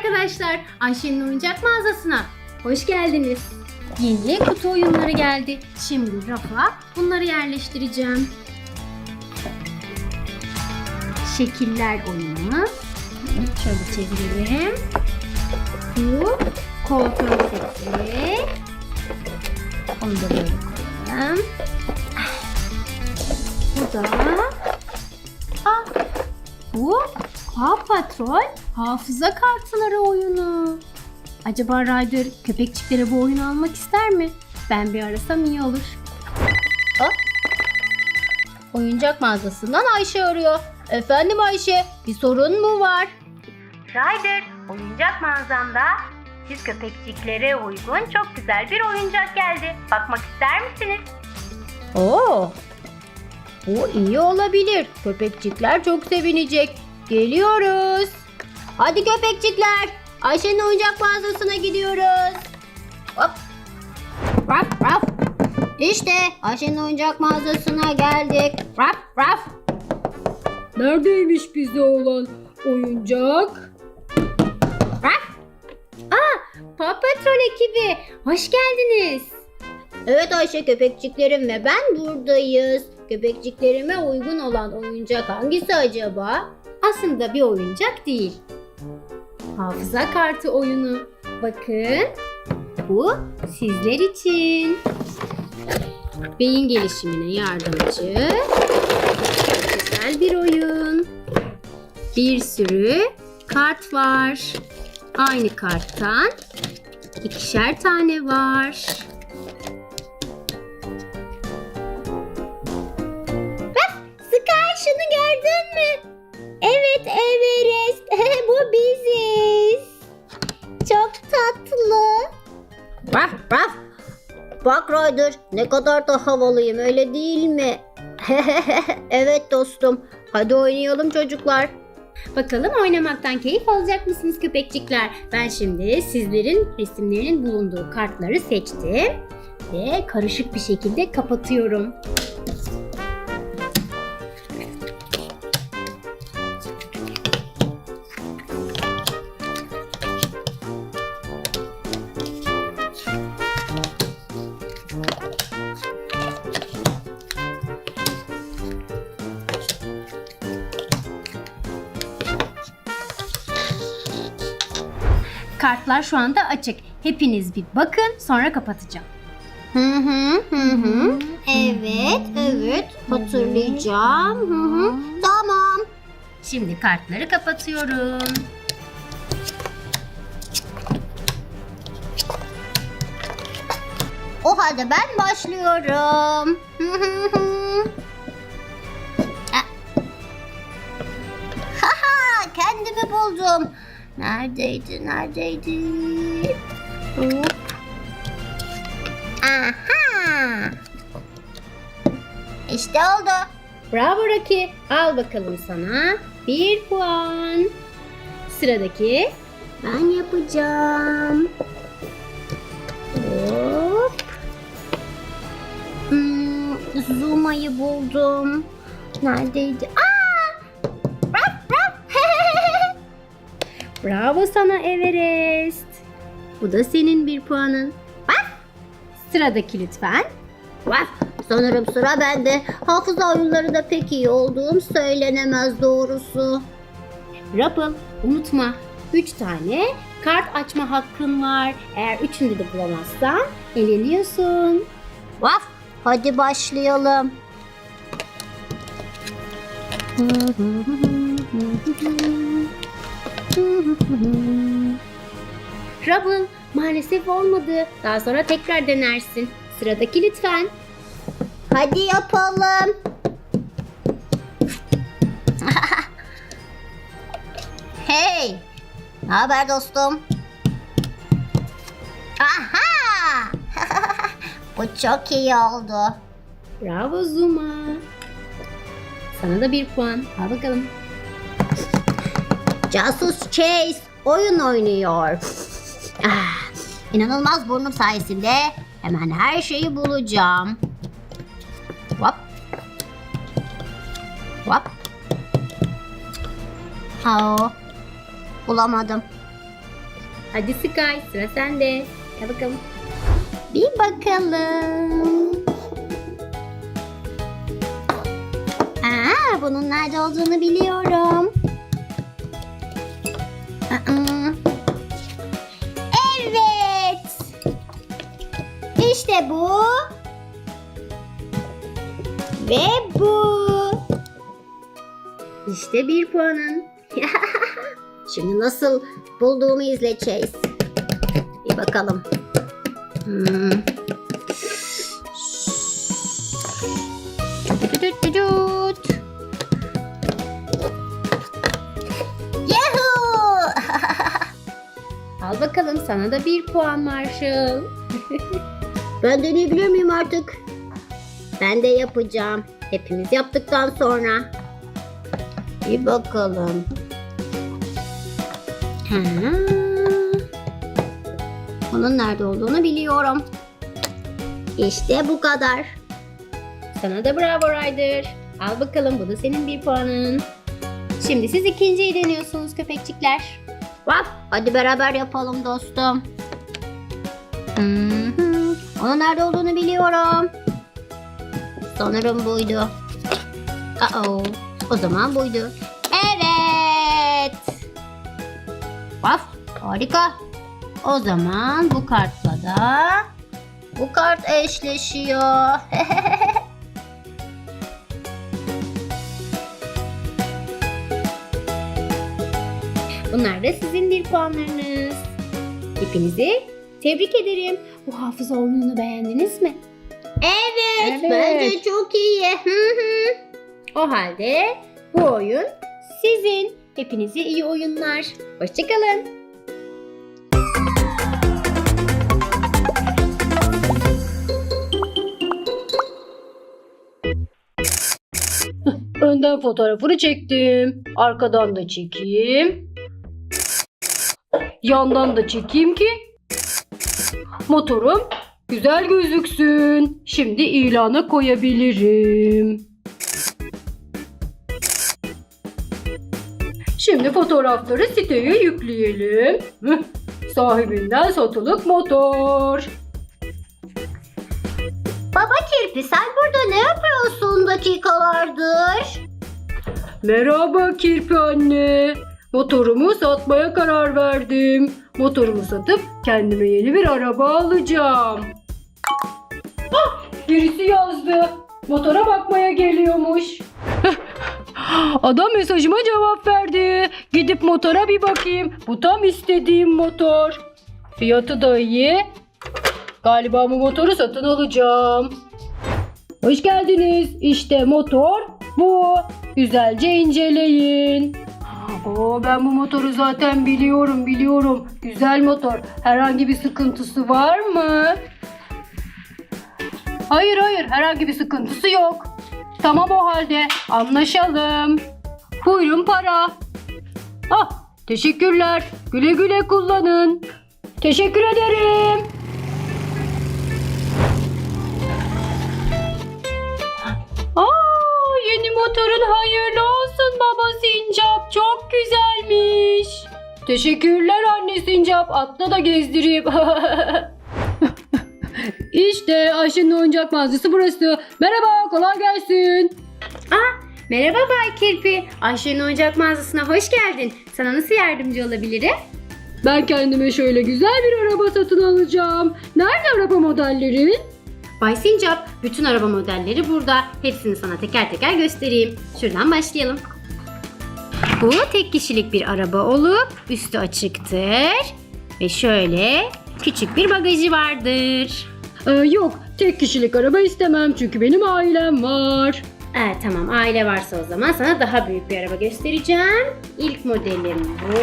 arkadaşlar. Ayşe'nin oyuncak mağazasına. Hoş geldiniz. Yeni kutu oyunları geldi. Şimdi rafa bunları yerleştireceğim. Şekiller oyunu. Şöyle çevirelim. Bu kuaför seti. Onu da böyle koyalım. Bu da Aa, bu Paw Patrol hafıza kartları oyunu. Acaba Ryder köpekçiklere bu oyunu almak ister mi? Ben bir arasam iyi olur. Hop. Oyuncak mağazasından Ayşe arıyor. Efendim Ayşe, bir sorun mu var? Ryder, oyuncak mağazamda siz köpekçiklere uygun çok güzel bir oyuncak geldi. Bakmak ister misiniz? Oo. Bu iyi olabilir. Köpekçikler çok sevinecek. Geliyoruz. Hadi köpekçikler. Ayşe'nin oyuncak mağazasına gidiyoruz. Hop. Raf raf. İşte Ayşe'nin oyuncak mağazasına geldik. Raf raf. Neredeymiş bize olan oyuncak? Raf. Aa, Paw Patrol ekibi. Hoş geldiniz. Evet Ayşe köpekçiklerim ve ben buradayız. Köpekçiklerime uygun olan oyuncak hangisi acaba? Aslında bir oyuncak değil. Hafıza kartı oyunu. Bakın. Bu sizler için. Beyin gelişimine yardımcı. Güzel bir oyun. Bir sürü kart var. Aynı karttan ikişer tane var. Bak Ryder ne kadar da havalıyım öyle değil mi? evet dostum. Hadi oynayalım çocuklar. Bakalım oynamaktan keyif alacak mısınız köpekçikler? Ben şimdi sizlerin resimlerinin bulunduğu kartları seçtim. Ve karışık bir şekilde kapatıyorum. Kartlar şu anda açık. Hepiniz bir bakın sonra kapatacağım. Hı hı hı hı. Evet, evet. Hatırlayacağım. Hı hı. Tamam. Şimdi kartları kapatıyorum. O halde ben başlıyorum. Hı hı hı. Ah. Haha, kendimi buldum. Neredeydi, neredeydi? Hop. Aha. İşte oldu. Bravo Rocky. Al bakalım sana. Bir puan. Sıradaki ben yapacağım. Hop. Hmm, Zuma'yı buldum. Neredeydi? Aa! Bravo sana Everest. Bu da senin bir puanın. Bak. Sıradaki lütfen. Bak. Sanırım sıra bende. Hafıza oyunları da pek iyi olduğum söylenemez doğrusu. Rubble unutma. Üç tane kart açma hakkın var. Eğer üçünde de bulamazsan eleniyorsun. Vaf. Hadi başlayalım. Rubble maalesef olmadı. Daha sonra tekrar denersin. Sıradaki lütfen. Hadi yapalım. hey. Ne haber dostum? Aha! Bu çok iyi oldu. Bravo Zuma. Sana da bir puan. Al bakalım. Casus Chase oyun oynuyor. Ah, inanılmaz burnum sayesinde hemen her şeyi bulacağım. Hop. Hop. Ha, bulamadım. Hadi Sky sıra sende. Gel bakalım. Bir bakalım. Aa, bunun nerede olduğunu biliyorum. Evet. İşte bu. Ve bu. İşte bir puanın. Şimdi nasıl bulduğumu izle Chase. Bir bakalım. Hmm. Sana da bir puan Marshall. ben deneyebilir miyim artık? Ben de yapacağım. Hepimiz yaptıktan sonra. Bir bakalım. Ha. Onun nerede olduğunu biliyorum. İşte bu kadar. Sana da bravo Ryder. Al bakalım bu da senin bir puanın. Şimdi siz ikinciyi deniyorsunuz köpekçikler. Vap, hadi beraber yapalım dostum. Hı. Onun nerede olduğunu biliyorum. Sanırım buydu. Uh-oh. O zaman buydu. Evet. Vaf, harika. O zaman bu kartla da bu kart eşleşiyor. Bunlar da sizin bir puanlarınız. Hepinizi tebrik ederim. Bu hafıza oyununu beğendiniz mi? Evet, Evet. bence çok iyi. O halde bu oyun sizin. Hepinize iyi oyunlar. Hoşçakalın. Önden fotoğrafını çektim. Arkadan da çekeyim. Yandan da çekeyim ki motorum güzel gözüksün. Şimdi ilana koyabilirim. Şimdi fotoğrafları siteye yükleyelim. Sahibinden satılık motor. Baba Kirpi sen burada ne yapıyorsun dakikalardır? Merhaba Kirpi anne. Motorumu satmaya karar verdim. Motorumu satıp kendime yeni bir araba alacağım. Ah, birisi yazdı. Motora bakmaya geliyormuş. Adam mesajıma cevap verdi. Gidip motora bir bakayım. Bu tam istediğim motor. Fiyatı da iyi. Galiba bu motoru satın alacağım. Hoş geldiniz. İşte motor bu. Güzelce inceleyin. Oo, ben bu motoru zaten biliyorum biliyorum. Güzel motor. Herhangi bir sıkıntısı var mı? Hayır hayır herhangi bir sıkıntısı yok. Tamam o halde anlaşalım. Buyurun para. Ah teşekkürler. Güle güle kullanın. Teşekkür ederim. Aa, yeni motorun hayırlı olsun baba. Çok güzelmiş. Teşekkürler anne Sincap. Atla da gezdireyim. işte Ayşe'nin oyuncak mağazası burası. Merhaba kolay gelsin. Merhaba Bay Kirpi. Ayşe'nin oyuncak mağazasına hoş geldin. Sana nasıl yardımcı olabilirim? Ben kendime şöyle güzel bir araba satın alacağım. Nerede araba modelleri? Bay Sincap, bütün araba modelleri burada. Hepsini sana teker teker göstereyim. Şuradan başlayalım. Bu tek kişilik bir araba olup üstü açıktır. Ve şöyle küçük bir bagajı vardır. Ee, yok tek kişilik araba istemem çünkü benim ailem var. Evet tamam aile varsa o zaman sana daha büyük bir araba göstereceğim. İlk modelim bu.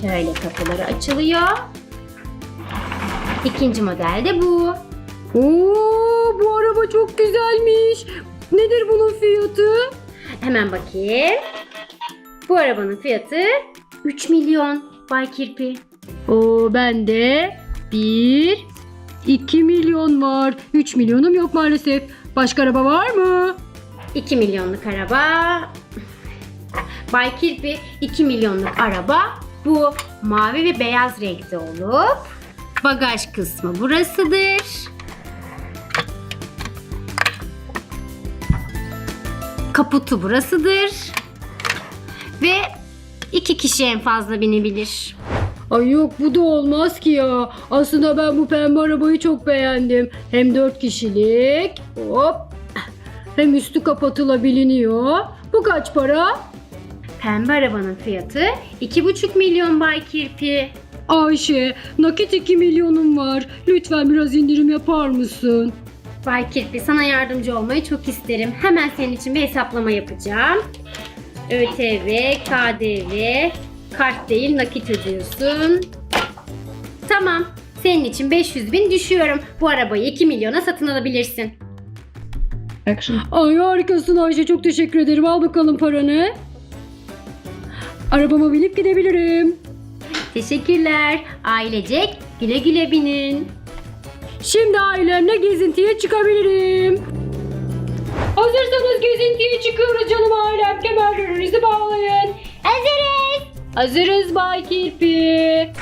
Şöyle kapıları açılıyor. İkinci model de bu. Oo, bu araba çok güzelmiş. Nedir bunun fiyatı? Hemen bakayım. Bu arabanın fiyatı 3 milyon Bay Kirpi. Oo, bende 1, 2 milyon var. 3 milyonum yok maalesef. Başka araba var mı? 2 milyonluk araba. Bay Kirpi 2 milyonluk araba bu mavi ve beyaz renkte olup bagaj kısmı burasıdır. Kaputu burasıdır. Ve iki kişi en fazla binebilir. Ay yok bu da olmaz ki ya. Aslında ben bu pembe arabayı çok beğendim. Hem 4 kişilik. Hop. Hem üstü kapatılabiliyor. Bu kaç para? Pembe arabanın fiyatı 2,5 milyon Bay Kirpi. Ayşe, nakit 2 milyonum var. Lütfen biraz indirim yapar mısın? Bay Kirpi sana yardımcı olmayı çok isterim. Hemen senin için bir hesaplama yapacağım. ÖTV, KDV, kart değil nakit ödüyorsun. Tamam. Senin için 500 bin düşüyorum. Bu arabayı 2 milyona satın alabilirsin. Ay harikasın Ayşe çok teşekkür ederim. Al bakalım paranı. Arabama binip gidebilirim. Teşekkürler. Ailecek güle güle binin. Şimdi ailemle gezintiye çıkabilirim. Hazırsanız gezintiye çıkıyoruz canım ailem. Kemerlerinizi bağlayın. Hazırız. Hazırız Bay Kirpi.